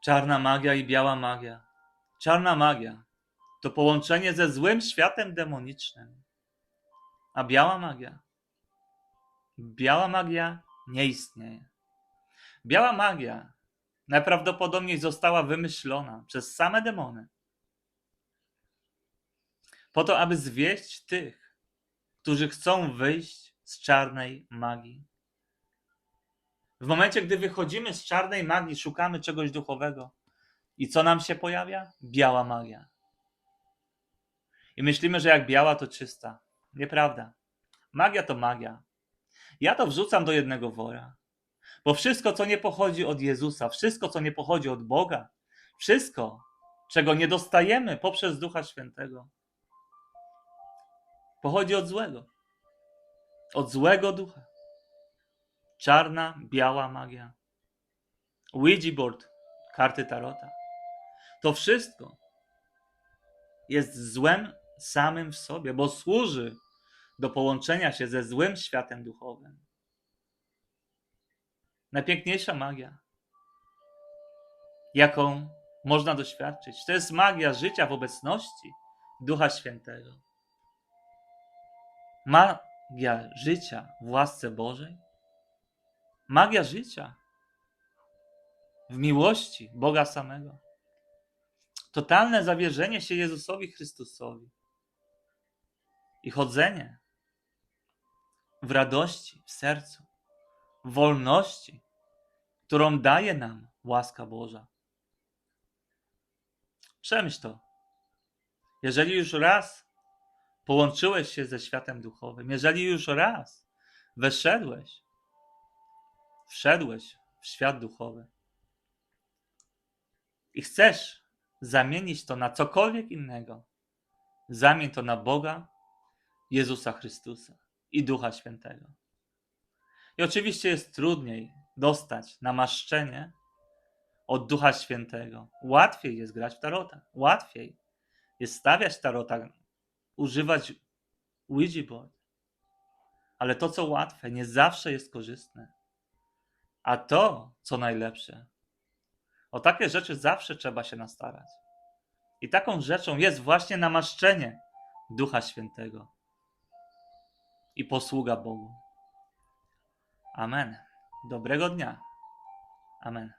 Czarna magia i biała magia. Czarna magia to połączenie ze złym światem demonicznym. A biała magia? Biała magia nie istnieje. Biała magia najprawdopodobniej została wymyślona przez same demony. Po to, aby zwieść tych, którzy chcą wyjść z czarnej magii. W momencie, gdy wychodzimy z czarnej magii, szukamy czegoś duchowego. I co nam się pojawia? Biała magia. I myślimy, że jak biała, to czysta. Nieprawda. Magia to magia. Ja to wrzucam do jednego wora. Bo wszystko, co nie pochodzi od Jezusa, wszystko, co nie pochodzi od Boga, wszystko, czego nie dostajemy poprzez Ducha Świętego, pochodzi od złego. Od złego ducha. Czarna, biała magia. Ouija board, karty tarota. To wszystko jest złem samym w sobie, bo służy do połączenia się ze złym światem duchowym. Najpiękniejsza magia, jaką można doświadczyć, to jest magia życia w obecności Ducha Świętego. Magia życia w łasce Bożej, magia życia w miłości Boga samego. Totalne zawierzenie się Jezusowi Chrystusowi i chodzenie w radości, w sercu, w wolności, którą daje nam łaska Boża. Przemyśl to. Jeżeli już raz połączyłeś się ze światem duchowym, jeżeli już raz weszedłeś, wszedłeś w świat duchowy i chcesz zamienić to na cokolwiek innego, zamień to na Boga, Jezusa Chrystusa i Ducha Świętego. I oczywiście jest trudniej dostać namaszczenie od Ducha Świętego. Łatwiej jest grać w tarota. Łatwiej jest stawiać tarota, używać Ouija board. Ale to, co łatwe, nie zawsze jest korzystne. A to, co najlepsze, o takie rzeczy zawsze trzeba się nastarać. I taką rzeczą jest właśnie namaszczenie Ducha Świętego i posługa Bogu. Amen. Dobrego dnia. Amen.